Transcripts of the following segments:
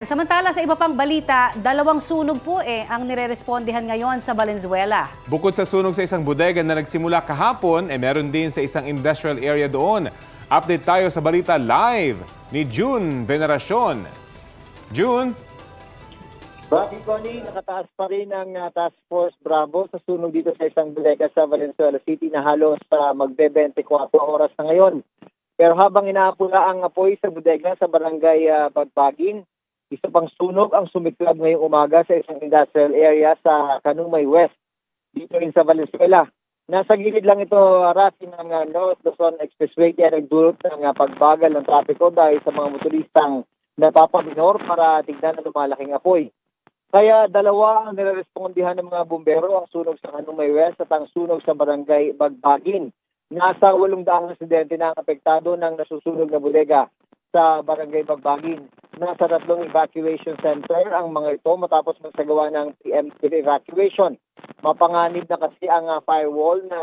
Samantala sa iba pang balita, dalawang sunog po eh ang nirerespondihan ngayon sa Valenzuela. Bukod sa sunog sa isang bodega na nagsimula kahapon, eh meron din sa isang industrial area doon. Update tayo sa balita live ni June Veneracion. June, Rocky Connie, nakataas pa rin ang uh, Task Force Bravo sa sunog dito sa isang bodega sa Valenzuela City na halos uh, magbe-24 oras na ngayon. Pero habang inaapula ang apoy sa bodega sa barangay uh, Bagbagin, isa pang sunog ang sumiklab ngayong umaga sa isang industrial area sa Kanumay West, dito rin sa Valenzuela. Nasa gilid lang ito, Rafi, ng uh, North Luzon Expressway kaya nagdulot ng uh, pagbagal ng trapiko dahil sa mga motoristang napapabinor para tignan ang lumalaking apoy. Kaya dalawa ang nirerespondihan ng mga bumbero ang sunog sa Kanumay West at ang sunog sa barangay Bagbagin. Nasa 800 residente na ang apektado ng nasusunog na bodega sa barangay Bagbagin. Nasa tatlong evacuation center ang mga ito matapos magsagawa ng preemptive evacuation. Mapanganib na kasi ang ah, firewall na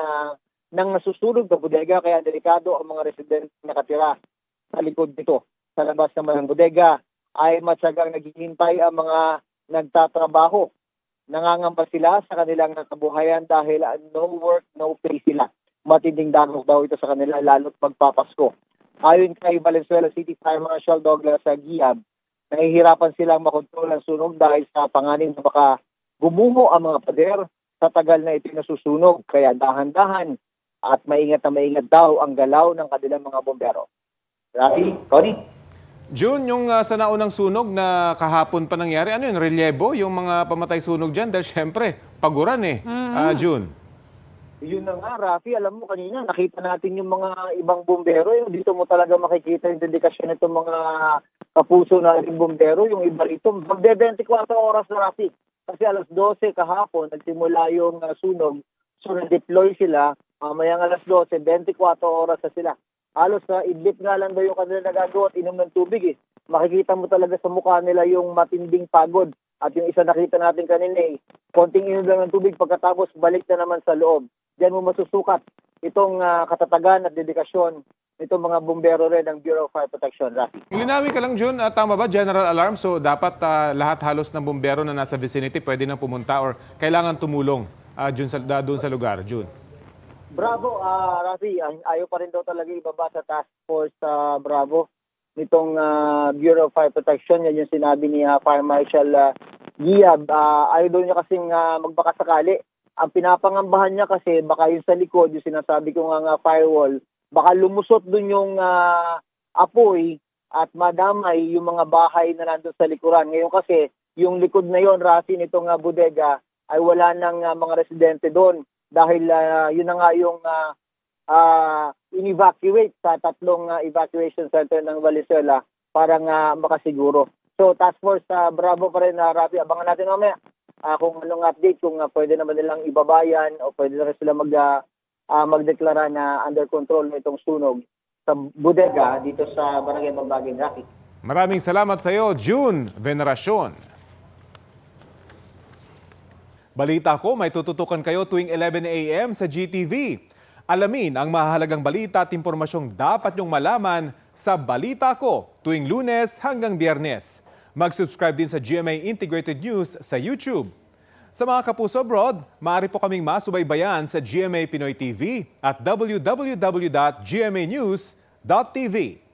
ng nasusunog na bodega kaya delikado ang mga residente na nakatira sa likod nito. Sa labas naman ng bodega ay matsagang naghihintay ang mga nagtatrabaho. Nangangamba sila sa kanilang nakabuhayan dahil ah, no work, no pay sila. Matinding dagok daw ito sa kanila lalo't pagpapasko. Ayon kay Valenzuela City Fire Marshal Douglas Aguiab, nahihirapan silang makontrol ang sunog dahil sa panganib na baka gumuho ang mga pader sa tagal na ito nasusunog. Kaya dahan-dahan at maingat na maingat daw ang galaw ng kanilang mga bombero. Rafi, Connie? June, yung uh, sa naunang sunog na kahapon pa nangyari, ano yun, relyebo, yung mga pamatay sunog dyan? Dahil syempre, paguran eh, Ah, June. Yun na nga, Rafi, alam mo kanina, nakita natin yung mga ibang bombero. Yung dito mo talaga makikita yung dedikasyon nitong mga kapuso nating bombero. Yung iba rito, magde-24 oras na, Rafi. Kasi alas 12 kahapon, nagsimula yung uh, sunog. So, na-deploy sila. Mamayang alas 12, 24 oras na sila. Halos sa idlip nga lang daw yung kanila nagagawa at inom ng tubig eh. Makikita mo talaga sa mukha nila yung matinding pagod. At yung isa nakita natin kanina eh, konting inom lang ng tubig pagkatapos balik na naman sa loob. Diyan mo masusukat itong ah, katatagan at dedikasyon nitong mga bumbero rin ng Bureau of Fire Protection, Rafi. Linawin ka lang, June, ah, tama ba, general alarm? So, dapat ah, lahat halos ng bumbero na nasa vicinity pwede na pumunta or kailangan tumulong ah, June, sa, da- doon sa lugar, June? Bravo, ah Rafi, ay- ayaw pa rin daw talaga ibaba sa task force sa Bravo nitong ah, Bureau of Fire Protection. Yan yung sinabi ni ah, Fire Marshal uh, Giab. Ah, ayaw daw niya kasing ah, magbakasakali. Ang pinapangambahan niya kasi baka yung sa likod, yung sinasabi ko nga, nga firewall, baka lumusot dun yung ah, apoy at madamay yung mga bahay na nandun sa likuran. Ngayon kasi, yung likod na yon Rafi, nitong ah, bodega, ay wala nang ah, mga residente doon dahil ah, yun na nga yung ah, ah, in-evacuate sa tatlong ah, evacuation center ng Valenzuela para nga makasiguro. So task force sa Bravo pa rin na Rafi, abangan natin mamaya ah, kung anong update, kung ah, pwede naman nilang ibabayan o pwede na sila mag, ah, magdeklara na under control na itong sunog sa bodega dito sa Barangay Magbagin, Rafi. Maraming salamat sa iyo, June Veneracion. Balita ko, may tututukan kayo tuwing 11 a.m. sa GTV. Alamin ang mahalagang balita at impormasyong dapat nyong malaman sa Balita Ko tuwing lunes hanggang biyernes. Mag-subscribe din sa GMA Integrated News sa YouTube. Sa mga kapuso abroad, maaari po kaming masubaybayan sa GMA Pinoy TV at www.gmanews.tv.